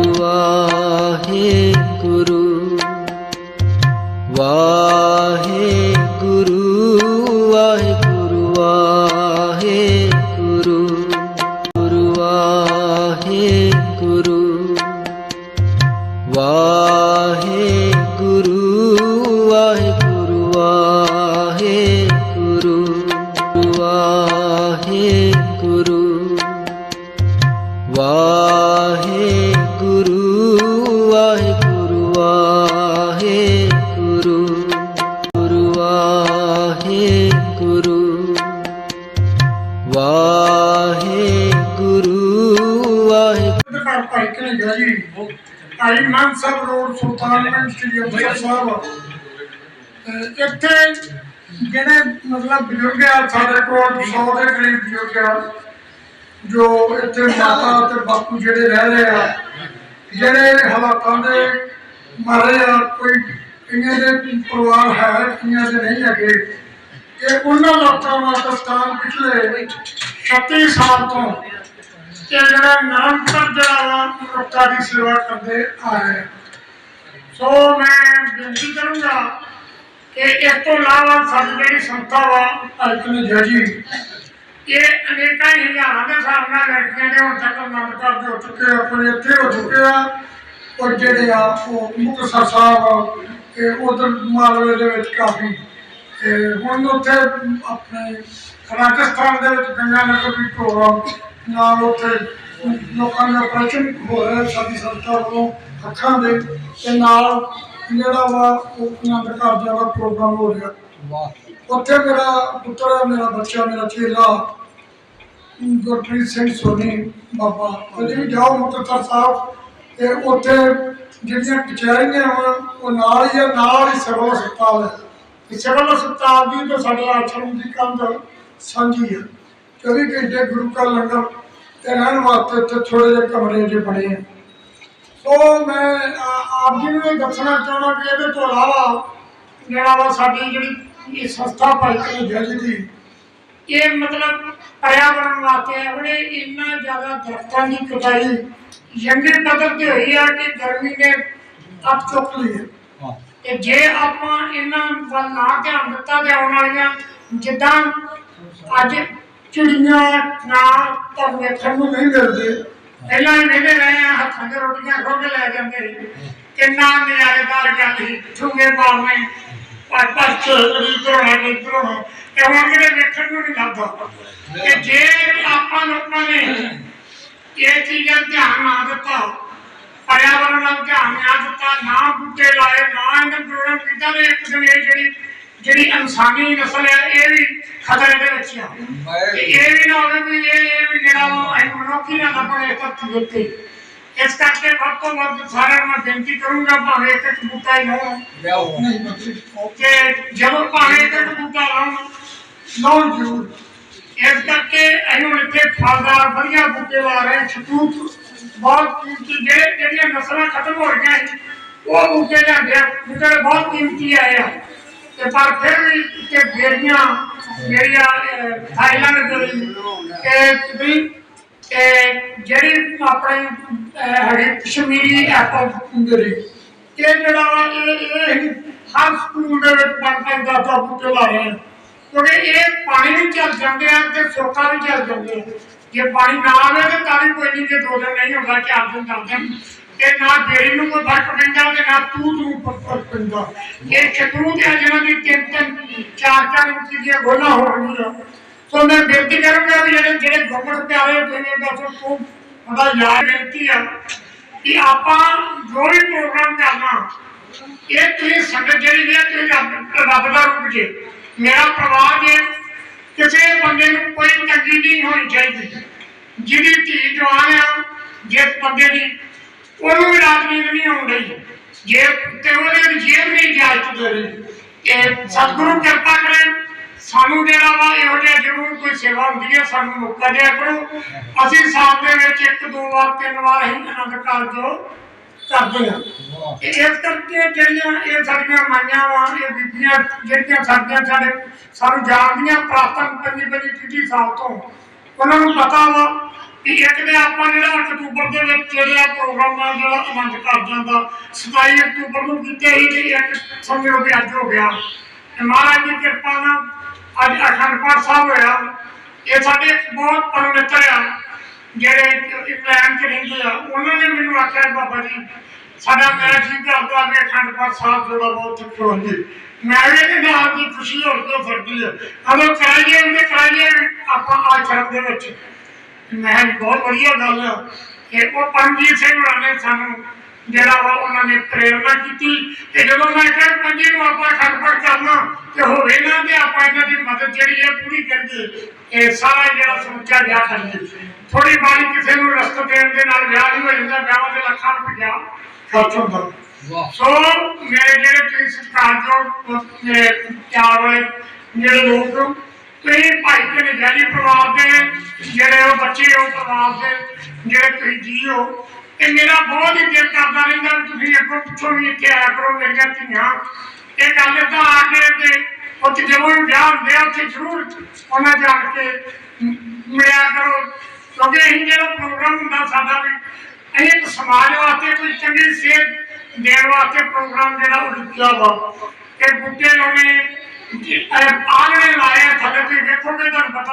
हुआ है ਵਾਹਿਗੁਰੂ ਘਰ ਭਾਈ ਮਾਨ ਸਾਹਿਬ ਰੋਡ ਸੁਲਤਾਨਪੁਰ ਸ੍ਰੀ ਅੰਮ੍ਰਿਤਸਰ ਸਾਹਿਬ। ਇੱਥੇ ਜਿਹੜੇ ਮਤਲਬ ਬਜ਼ੁਰਗ ਆ, ਸਾਡੇ ਕੋਲ 100 ਦੇ ਕਰੀਬ ਬਜ਼ੁਰਗ ਆ, ਜੋ ਇੱਥੇ ਮਾਤਾ ਤੇ ਬਾਪੂ ਜਿਹੜੇ ਰਹਿ ਰਹੇ ਆ, ਜਿਹੜੇ ਹਾਲਾਤਾਂ ਦੇ ਮਾਰੇ ਆ, ਕੋਈ ਕਈਆਂ ਦੇ ਪਰਿਵਾਰ ਹੈ ਕਈਆਂ ਦੇ ਨਹੀਂ ਹੈਗੇ। ਇਹ ਉਹਨਾਂ ਲੋਕਾਂ ਵਾਸਤੇ ਪਿਛਲੇ 36 ਸਾਲ ਤੋਂ ਕਿ ਜਿਹੜਾ ਨਿਰੰਤਰ ਜਿਹੜਾ ਵਾ ਸੇਵਾ ਕਰਦੇ ਆ ਸੋ ਮੈਂ ਬੇਨਤੀ ਕਰੂੰਗਾ ਕਿ ਇਸ ਤੋਂ ਇਲਾਵਾ ਸਾਡੀ ਜਿਹੜੀ ਸੰਸਥਾ ਵਾ ਅਲਕਨ ਜਜੀ ਇਹ ਅਨੇਕਾਂ ਹਜ਼ਾਰਾਂ ਦੇ ਹਿਸਾਬ ਨਾਲ ਲੜਕੀਆਂ ਦੇ ਹੁਣ ਤੱਕ ਮੰਗ ਕਰਦੇ ਹੋ ਚੁੱਕੇ ਆ ਇੱਥੇ ਹੋ ਚੁੱਕੇ ਆ। ਔਰ ਜਿਹੜੇ ਆ, ਉਹ ਮੁਕਤਸਰ ਸਾਹਿਬ ਤੇ ਉਧਰ ਮਾਲਵੇ ਦੇ ਵਿੱਚ ਕਾਫੀ। ਤੇ ਹੁਣ ਉੱਥੇ ਆਪਣੇ ਰਾਜਸਥਾਨ ਦੇ ਵਿੱਚ ਗੰਗਾ ਨਗਰ ਵੀ ਪ੍ਰੋਗਰਾਮ, ਨਾਲ ਉੱਥੇ ਲੋਕਾਂ ਦੇ ਆਪਰੇਸ਼ਨ ਹੋ ਰਿਹਾ ਸਾਡੀ ਸੰਸਥਾ ਵੱਲੋਂ ਅੱਖਾਂ ਦੇ ਤੇ ਨਾਲ ਜਿਹੜਾ ਵਾ ਉਹ ਆਨੰਦ ਕਾਰਜਾਂ ਦਾ ਪ੍ਰੋਗਰਾਮ ਹੋ ਰਿਹਾ। ਉੱਥੇ ਮੇਰਾ ਪੁੱਤਰ ਮੇਰਾ ਬੱਚਾ ਮੇਰਾ ਚੇਲਾ ਗੁਰਪ੍ਰੀਤ ਸਿੰਘ ਸੋਨੀ ਬਾਬਾ। ਉਹਦੇ ਵੀ ਜਾਓ ਮੁਕਤਸਰ ਸਾਹਿਬ ਤੇ ਉੱਥੇ ਜਿਹੜੀਆਂ ਕਚਹਿਰੀਆਂ ਵਾ ਉਹ ਨਾਲ ਹੀ ਨਾਲ ਹੀ ਸਿਵਲ ਹਸਪਤਾਲ ਹੈ ਤੇ ਸਿਵਲ ਹਸਪਤਾਲ ਦੀ ਤੇ ਸਾਡੇ ਆਸ਼ਰਮ ਦੀ ਕੰਧ ਸਾਂਝੀ ਹੈ 24 ਘੰਟੇ ਗੁਰੂ ਕਾ ਲੰਗਰ ਤੇ ਰਹਿਣ ਵਾਸਤੇ ਇੱਥੇ ਥੋੜੇ ਜਿਹੇ ਕਮਰੇ ਜਿਹੇ ਬਣੇ ਆ। ਸੋ ਮੈਂ ਆਪ ਜੀ ਨੂੰ ਇਹ ਦੱਸਣਾ ਚਾਹੁੰਦਾ ਕਿ ਇਹਦੇ ਤੋਂ ਇਲਾਵਾ ਜਿਹੜਾ ਵਾ ਸਾਡੀ ਜਿਹੜੀ ਇਹ ਸੰਸਥਾ ਭਾਈ ਕਨੇਜਾ ਜੀ ਦੀ ਇਹ ਮਤਲਬ ਪਰਿਆਵਰਣ ਵਾਸਤੇ ਆਪਣੇ ਇੰਨਾ ਜ਼ਿਆਦਾ ਦਰਖਤਾਂ ਦੀ ਕਟਾਈ ਜੰਗਲ ਪੱਧਰ ਤੇ ਹੋਈ ਆ ਕਿ ਗਰਮੀ ਨੇ ਅੱਤ ਚੁੱਕ ਲਈ ਹੈ। ਤੇ ਜੇ ਆਪਾਂ ਇਹਨਾਂ ਵੱਲ ਨਾ ਧਿਆਨ ਦਿੱਤਾ ਤੇ ਆਉਣ ਵਾਲੀਆਂ ਜਿੱਦਾਂ ਅੱਜ ਚਿੜੀਆਂ ਨਾ ਤੁਹਾਨੂੰ ਵੇਖਣ ਨੂੰ ਨਹੀਂ ਮਿਲਦੇ ਪਹਿਲਾਂ ਹੀ ਰਹੇ ਆ, ਹੱਥਾਂ 'ਚ ਰੋਟੀਆਂ ਖੋ ਕੇ ਲੈ ਜਾਂਦੇ ਸੀ। ਕਿੰਨਾ ਨਿਆਰੇਦਾਰ ਗੱਲ ਸੀ ਠੁੰਗੇ ਮਾਰਨੇ ਪਰ ਪਰ ਚੋਰੀ ਕਰਨਾ ਨਹੀਂ ਕਰਨਾ ਤੇ ਹੁਣ ਕਿਤੇ ਵੇਖਣ ਨੂੰ ਨਹੀਂ ਲੱਗਦਾ। ਕਿ ਜੇ ਆਪਾਂ ਲੋਕਾਂ ਨੇ ਇਹ ਚੀਜ਼ਾਂ ਧਿਆਨ ਨਾ ਦਿੱਤਾ, ਪਰਿਆਵਰਨ ਵੱਲ ਧਿਆਨ ਨਾ ਦਿੱਤਾ, ਨਾ ਬੂਟੇ ਲਾਏ, ਨਾ ਇਹਨਾਂ ਪ੍ਰੋਗਰਾਮ ਕੀਤਾ, ਤੇ ਇੱਕ ਦਿਨ ਇਹ ਜਿਹੜੀ ਜਿਹੜੀ ਇਨਸਾਨੀ ਨਸਲ ਹੈ ਇਹ ਵੀ ਖਤਰੇ ਦੇ ਵਿੱਚ ਆ। ਤੇ ਇਹ ਵੀ ਨਾ ਹੋਵੇ ਵੀ ਇਹ ਵੀ ਜਿਹੜਾ ਅਸੀਂ ਮਨੁੱਖੀ ਨਾ ਲੱਭਣੇ ਧਰਤੀ ਉੱਤੇ ਇਸ ਕਰਕੇ ਵੱਧ ਤੋਂ ਵੱਧ ਸਾਰਿਆਂ ਨੂੰ ਬੇਨਤੀ ਕਰੂੰਗਾ ਭਾਵੇਂ ਇੱਕ ਇੱਕ ਬੂਟਾ ਹੀ ਲਾਉਣ ਕਿ ਜਦੋਂ ਭਾਵੇਂ ਇੱਕ ਇੱਕ ਬੂਟਾ ਲਾਉਣ ਲਾਉਣ ਜ਼ਰੂਰ। ਇਸ ਕਰਕੇ ਹੁਣ ਇੱਥੇ ਫਲਦਾਰ ਵਧੀਆ ਬੂਟੇ ਲਾ ਰਹੇ ਸ਼ਤੂਤ ਬਹੁਤ ਕੀਮਤੀ। ਜਿਹੜੇ ਜਿਹੜੀਆਂ ਨਸਲਾਂ ਖਤਮ ਹੋ ਰਹੀਆਂ ਉਹ ਬੂਟੇ ਲਿਆਂਦੇ ਬੂਟੇ ਬਹੁਤ ਕੀਮਤੀ ਆਏ ਆ। ਤੇ ਪਰ ਫਿਰ ਵੀ ਕਿ ਬੇੜੀਆਂ ਜਿਹੜੀਆਂ ਥਾਈਲੈਂਡ ਦੀ ਤੇ ਵੀ ਇਹ ਜਿਹੜੀ ਆਪਣੇ ਅਹ, ਹੈਗੇ ਕਸ਼ਮੀਰੀ ਐਪਲ ਹੁੰਦੇ ਇਹ ਜਿਹੜਾ ਇਹ ਹਰ ਸਕੂਲ ਦੇ ਵਿੱਚ ਪੰਜ ਪੰਜ ਦਸ ਦਸ ਬੂਟੇ ਲਾ ਰਹੇ ਕਿਉਂਕਿ ਇਹ ਪਾਣੀ ਵੀ ਚੱਲ ਜਾਂਦੇ ਆ ਤੇ ਸੋਕਾ ਵੀ ਚੱਲ ਜਾਂਦੇ ਆ ਜੇ ਪਾਣੀ ਨਾ ਆਵੇ ਤੇ ਤਾਂ ਵੀ ਕੋਈ ਨਹੀਂ ਜੇ ਦੋ ਦਿਨ ਨਹੀਂ ਹੁੰਦਾ ਚਾਰ ਦਿਨ ਚੱਲ ਜਾਣ ਤੇ ਨਾ ਜਿਹੜੀ ਨੂੰ ਕੋਈ ਫ਼ਰਕ ਪੈਂਦਾ ਤੇ ਨਾ ਤੂੰ ਨੂੰ ਫ਼ਰਕ ਪੈਂਦਾ। ਇਹ ਸ਼ਤਰੂ ਤੇ ਜਿਹਨਾਂ ਦੀ ਤਿੰਨ ਚਾਰ ਚਾਰ ਇੰਚ ਦੀਆਂ ਗੋਲਾਂ ਹੋਣਗੀਆਂ ਸੋ ਮੈਂ ਬੇਨਤੀ ਕਰਾਂਗਾ ਵੀ ਜਿਹੜੇ ਜਿਹੜੇ ਗੁਰਮਤ ਪਿਆਰੇ ਜਿਵੇਂ ਦੱਸੋ ਤੂੰ ਬੜਾ ਯਾਦ ਬੇਨਤੀ ਆ ਕਿ ਆਪਾਂ ਜੋ ਵੀ ਪ੍ਰੋਗਰਾਮ ਕਰਨਾ ਰੱਬ ਦਾ ਰੂਪ ਜੇ। ਮੇਰਾ ਪਰਿਵਾਰ ਜੇ ਕਿਸੇ ਬੰਦੇ ਨੂੰ ਕੋਈ ਤੰਗੀ ਨਹੀਂ ਹੋਣੀ ਚਾਹੀਦੀ। ਜਿਹਦੀ ਧੀ ਜਵਾਨ ਆ, ਜਿਸ ਬੰਦੇ ਦੀ ਉਹਨੂੰ ਵੀ ਰਾਤ ਨਹੀਂ ਆਉਣ ਜੇ ਤੇ ਉਹਦੇ ਵੀ ਜੇਬ ਨਹੀਂ ਇਜਾਜ਼ਤ ਦੇ ਇਹ ਸਤਿਗੁਰੂ ਕਿਰਪਾ ਕਰੇ, ਸਾਨੂੰ ਜਿਹੜਾ ਵਾ ਇਹੋ ਜਿਹਾ ਜ਼ਰੂਰ ਕੋਈ ਸੇਵਾ ਹੁੰਦੀ ਹੈ, ਸਾਨੂੰ ਮੌਕਾ ਦਿਆ ਕਰੋ। ਅਸੀਂ ਸਾਲ ਦੇ ਵਿੱਚ ਇੱਕ, ਦੋ ਵਾਰ, ਤਿੰਨ ਵਾਰ ਹੀ ਆਨੰਦ ਕਾਰਜ ਕਰਦੇ ਹਾਂ। ਇਸ ਕਰਕੇ ਜਿਹੜੀਆਂ ਇਹ ਸਾਡੀਆਂ ਮਾਈਆਂ ਵਾ, ਇਹ ਬੀਬੀਆਂ, ਜਿਹੜੀਆਂ ਸਾਡੀਆਂ ਸਾਡੇ, ਸਾਨੂੰ ਜਾਣਦੀਆਂ ਪ੍ਰਾਤਨ ਪੰਜੀ ਪੰਜੀ ਤੀਜੀ ਸਾਲ ਤੋਂ। ਉਹਨਾਂ ਨੂੰ ਪਤਾ ਵਾ ਕਿ ਇੱਕ ਦੇ ਆਪਾਂ ਜਿਹੜਾ ਅਕਤੂਬਰ ਦੇ ਵਿੱਚ ਜਿਹੜਾ ਪ੍ਰੋਗਰਾਮ ਆ, ਜਿਹੜਾ ਆਨੰਦ ਕਾਰਜਾਂ ਦਾ 27 ਅਕਤੂਬਰ ਨੂੰ ਕੀਤੇ ਸੀ ਤੇ ਇੱਕ ਸਮਝੋ ਵੀ ਅੱਜ ਹੋ ਗਿਆ। ਤੇ ਮਹਾਰਾਜ ਦੀ ਕਿਰਪਾ ਨਾਲ ਅੱਜ ਅਖੰਡ ਪਾਠ ਸਾਹਿਬ ਹੋਇਆ। ਇਹ ਸਾਡੇ ਇੱਕ ਬਹੁਤ ਪਰਮਿੱਤਰ ਆ, ਜਿਹੜੇ ਇੰਗਲੈਂਡ ਚ ਰਹਿੰਦੇ ਆ, ਉਹਨਾਂ ਨੇ ਮੈਨੂੰ ਆਖਿਆ, ਬਾਬਾ ਜੀ, ਸਾਡਾ ਮੈਂ ਜੀ ਕਰਦਾ ਵੀ ਅਖੰਡ ਪਾਠ ਸਾਹਿਬ ਜਿਹੜਾ ਬਹੁਤ ਚੁੱਕੋ ਮੈਂ ਵੀ ਇਹਦੇ ਨਾਲ ਦੀ ਖੁਸ਼ੀ ਹੋ ਕੇ ਫਿਰਦੀ ਹੈ ਅਗਰ ਕਰਾਈਏ ਉਹਦੇ ਕਰਾਈਏ, ਆਪਾਂ ਆਸ਼ਰਮ ਦੇ ਵਿੱਚ ਮੈਂ ਕਿਹਾ ਜੀ ਬਹੁਤ ਵਧੀਆ ਗੱਲ ਆ। ਕਿ ਉਹ ਪਰਮਜੀਤ ਸਿੰਘ ਹੋਰਾਂ ਨੇ ਸਾਨੂੰ ਜਿਹੜਾ ਵਾ ਉਹਨਾਂ ਨੇ ਪ੍ਰੇਰਣਾ ਕੀਤੀ। ਤੇ ਜਦੋਂ ਮੈਂ ਕਿਹਾ ਪੰਜੀ ਨੂੰ ਆਪਾਂ ਖੜਪੜ ਕਰਨਾ ਤੇ ਹੋਵੇ ਨਾ ਤੇ ਆਪਾਂ ਇਹਨਾਂ ਦੀ ਮਦਦ ਜਿਹੜੀ ਹੈ ਪੂਰੀ ਕਰੀਏ। ਇਹ ਸਾਰਾ ਜਿਹੜਾ ਸਮੁੱਚਾ ਵਿਆਹ ਕਰੀਏ। ਥੋੜੀ ਬਾਰੀ ਕਿਸੇ ਨੂੰ ਰਸਤ ਦੇਣ ਦੇ ਨਾਲ ਵਿਆਹ ਨਹੀਂ ਹੋ ਜਾਂਦਾ ਵਿਆਹਾਂ ਦੇ ਲੱਖਾਂ ਰੁਪਇਆ। ਖਰਚ ਹੁੰਦਾ ਸੋ ਮੇਰੇ ਜਿਹੜੇ ਤੁਸੀਂ ਸਤਿਕਾਰਯੋਗ ਮੇਰੇ ਚਾਰ ਵਾਲੇ ਜਿਹੜੇ ਲੋਕ ਤੁਸੀਂ ਭਾਈ ਕੇ ਨਜਾਰੀ ਪਰਿਵਾਰ ਦੇ ਜਿਹੜੇ ਉਹ ਬੱਚੇ ਉਹ ਪਰਿਵਾਰ ਦੇ ਜਿਹੜੇ ਤੁਸੀਂ ਜੀ ਹੋ ਤੇ ਮੇਰਾ ਬਹੁਤ ਹੀ ਦਿਲ ਕਰਦਾ ਰਹਿੰਦਾ ਵੀ ਤੁਸੀਂ ਅੱਗੋਂ ਪਿੱਛੋਂ ਵੀ ਇੱਥੇ ਆਇਆ ਕਰੋ ਮੇਰੀਆਂ ਧੀਆਂ। ਇਹ ਗੱਲ ਤਾਂ ਆ ਕੇ ਤੇ ਉੱਥੇ ਜਦੋਂ ਵੀ ਵਿਆਹ ਹੁੰਦੇ ਆ ਉੱਥੇ ਜ਼ਰੂਰ ਉਹਨਾਂ ਜਾਣ ਕੇ ਮਿਲਿਆ ਕਰੋ। ਕਿਉਂਕਿ ਅਸੀਂ ਜਿਹੜਾ ਪ੍ਰੋਗਰਾਮ ਹੁੰਦਾ ਸਾਡਾ ਵੀ ਅਸੀਂ ਇੱਕ ਸਮਾਜ ਵਾਸਤੇ ਕੋਈ ਚੰਗੀ ਸੇਧ ਦੇਣ ਵਾਸਤੇ ਪ੍ਰੋਗਰਾਮ ਜਿਹੜਾ ਉਹ ਲਿਖਿਆ ਵਾ। ਕਿ ਬੁੱਢੇ ਲਾਉਣੇ ਆਲਣੇ ਲਾਏ ਆ, ਥੱਲੇ ਤੁਸੀਂ ਵੇਖੋਗੇ ਤੁਹਾਨੂੰ ਪਤਾ